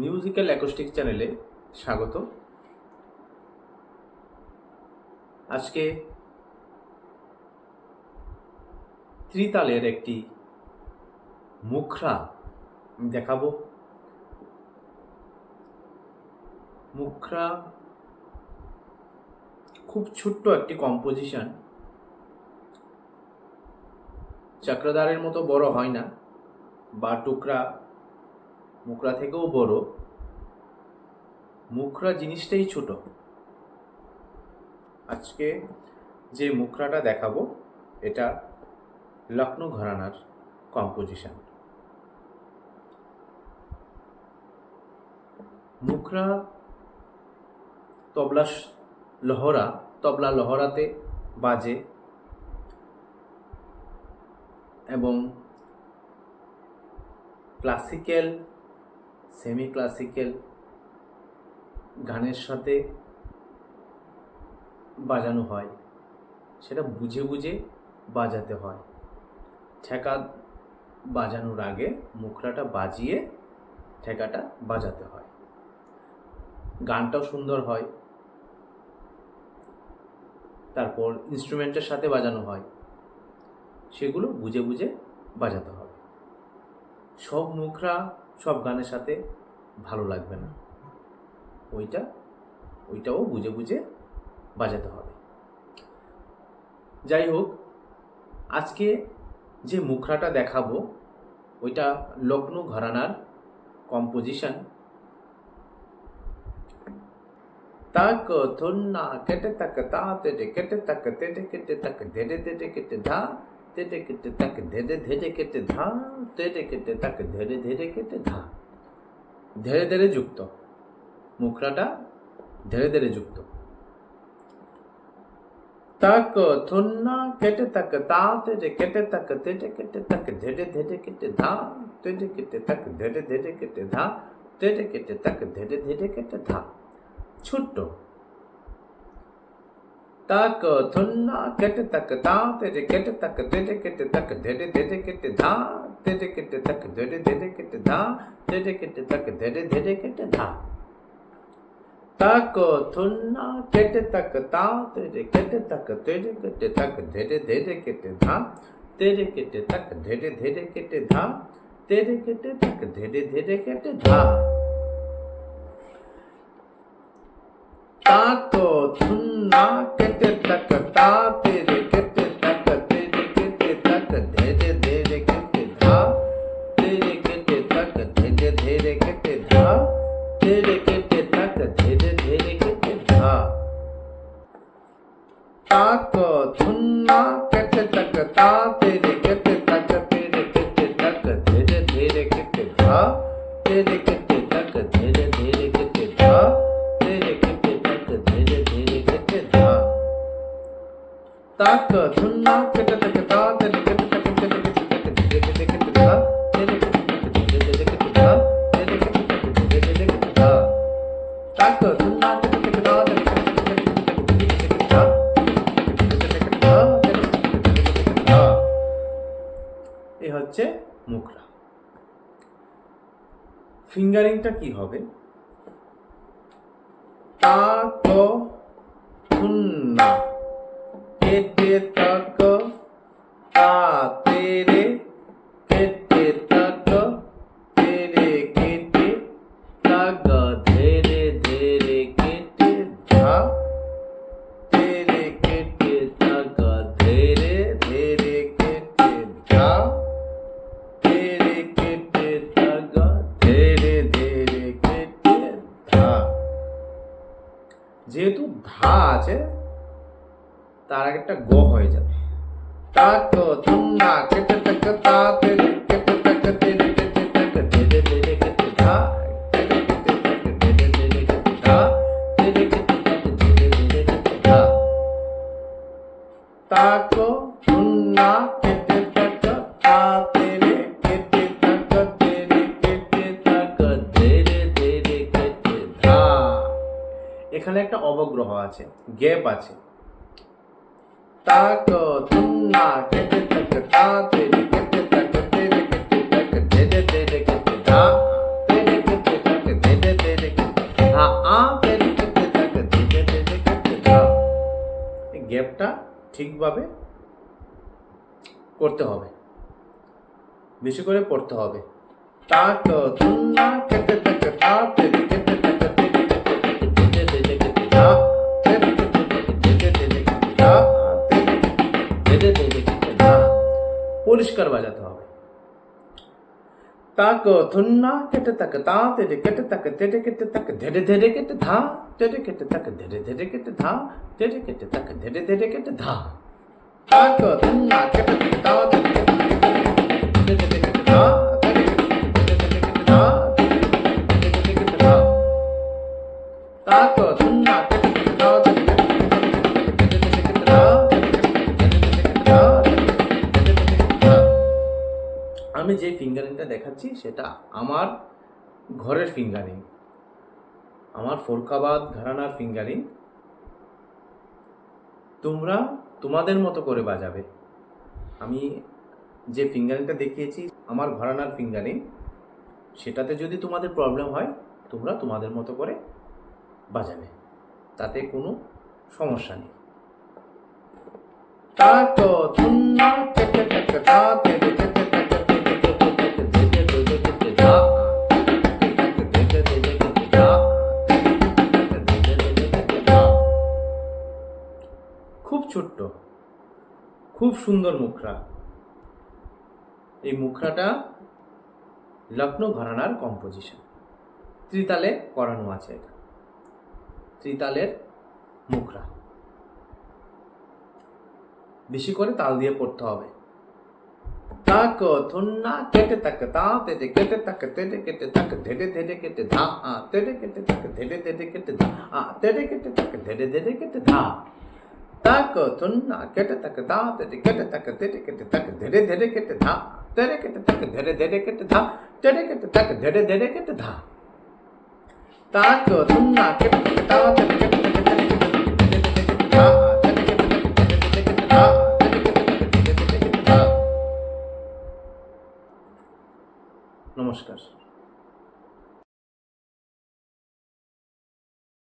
Musical acoustic চ্যানেলে স্বাগত। আজকে ত্রিতালের একটি মুখরা দেখাবো। মুখরা খুব ছোট্ট একটি কম্পোজিশন। চক্রধারের মতো বড় হয় না, বা টুকরা মুখরা থেকেও বড়। মুখরা জিনিসটাই ছোট। আজকে যে মুখরাটা দেখাবো, এটা লখনৌ ঘরানার কম্পোজিশন মুখরা তবলা লহরা, তবলা লহরাতে বাজে এবং ক্লাসিক্যাল সেমি ক্লাসিক্যাল গানের সাথে বাজানো হয়, সেটা বুঝে বুঝে বাজাতে হয়। ঠেকা বাজানোর আগে মুখরাটা বাজিয়ে ঠেকাটা বাজাতে হয়। গানটাও সুন্দর হয়। তারপর ইনস্ট্রুমেন্টের সাথে বাজানো হয়। সেগুলো বুঝে বুঝে বাজাতে হবে। সব মুখরা সব গানের সাথে ভালো লাগবে না। ওইটা, ওইটাও বুঝে বুঝে বাজাতে হবে। যাই হোক, আজকে যে মুখরাটা দেখাবো, ওইটা লগ্ন ঘরানার কম্পোজিশন তাক থন্না কেটে তাক তা, তেটে কেটে তাক, তেটে কেটে তাক, ধেড়ে ধেড়ে কেটে ধা, তেটে কেটে তাক, ধেড়ে ধেড়ে কেটে ধা, তেটে কেটে তাক, ধেড়ে ধেড়ে কেটে ধা। ধীরে ধীরে যুক্ত। মুখরাটা ধীরে ধীরে যুক্ত তাক থন্না কেটে তাক তা তেটে কেটে তাক তেটে কেটে তাক ধেড়ে ধেড়ে কেটে ধা তেটে কেটে তাক ধেড়ে ধেড়ে কেটে ধা তেটে কেটে তাক ধেড়ে ধেড়ে কেটে ধা ছোট্ট তাক থন্না কেটে তাক তা তেরে কেটে তাক তেরে কেটে তাক ধেড়ে ধেড়ে কেটে ধা তেরে কেটে তাক ধেড়ে ধেড়ে কেটে ধা তেরে কেটে তাক ধেড়ে ধেড়ে কেটে ধা तक थुन्ना ठेट तक ता, तेरे किट तक तेरे किट तक धेरे धेरे किट धा, तेरे किट तक धेरे धेरे किट धा, तेरे किट तक धेरे धेरे किट धा। ताको थुन्ना, किट तक ता, तेरे किट तक तेरे किट तक धेरे धेरे किट धा, तेरे किट तक धेरे धेरे किट धा, तेरे धीरे धीरे केटे धा तेरे केटे तक धीरे धीरे केटे धा तेरे केटे तक धीरे धीरे केटे धा ताक धुन्ना केटे तक ता तेरे केटे तक तेरे केटे तक धीरे धीरे केटे धा तेरे केटे तक धीरे धीरे केटे धा तेरे केटे तक धीरे धीरे केटे धा ताक धुन्ना केटे तक ता तेरे केटे तक धीरे धीरे केटे धा এই হচ্ছে মুখরা ফিঙ্গারিংটা কি হবে? তাক থুন্না কেটে তাক ধা আছে, তার আগে একটা গ হয়ে যাবে। তাক তুন্না কেটে তক তা তেরে কেটে তক তেরে কেটে তক ধা তেরে কেটে কেটে তেরে তক ধীরে এখানে একটা অবগ্রহ আছে, গ্যাপ আছে। তাকো তুন্না তক তক তক তক তাক গ্যাপটা ঠিকভাবে করতে হবে। বেশি করে পড়তে হবে। তাক ধুন্না কেটে তাক তা তেরে কেটে তেরে ধেরে কেটে ধা পরিষ্কার বাজাতে হবে তাক থুন্না কেটে তাক তা তেরে কেটে তাক তেরে কেটে তাক ধেরে ধেরে কেটে ধা তেরে কেটে তাক ধেরে ধেরে কেটে ধা তেরে কেটে তাক ধেরে ধেরে কেটে ধা তাক থুন্না কেটে তাক তা তেরে ফিঙ্গারিংটা দেখাচ্ছি, সেটা আমার ঘরের ফিঙ্গারিং আমার ফোরকাবাদ ঘরানার ফিঙ্গারিং তোমরা তোমাদের মতো করে বাজাবে। আমি যে ফিঙ্গারিংটা দেখিয়েছি, আমার ঘরানার ফিঙ্গারিং সেটাতে যদি তোমাদের প্রবলেম হয়, তোমরা তোমাদের মতো করে বাজাবে। তাতে কোনো সমস্যা নেই। কেটে তা খুব ছোট্ট, খুব সুন্দর মুখরা। এই মুখরাটা লখনৌ ঘরানার কম্পোজিশন ত্রিতালে করানো আছে এটা। ত্রিতালের মুখরা। বেশি করে তাল দিয়ে পড়তে হবে। তাক, থুন্না, কেটে তাক, তা তেরে কেটে তাক তেরে কেটে তাক ধেরে ধেরে কেটে ধা, আ তেরে কেটে তাক ধেরে ধেরে কেটে ধা, আ তেরে কেটে তাক ধেরে ধেরে কেটে ধা। তাক থুন্না কেটে তাক তা তেরে কেটে তাক তেরে কেটে তাক ধেরে ধেরে কেটে ধা তেরে কেটে তাক ধেরে ধেরে কেটে ধা তেরে কেটে তাক ধেরে ধেরে কেটে ধা তাক থুন্না কেটে তাক তা তেরে কেটে তাক ধেরে ধেরে কেটে ধা তেরে কেটে তাক ধেরে ধেরে কেটে ধা তেরে কেটে তাক ধেরে ধেরে কেটে ধা নমস্কার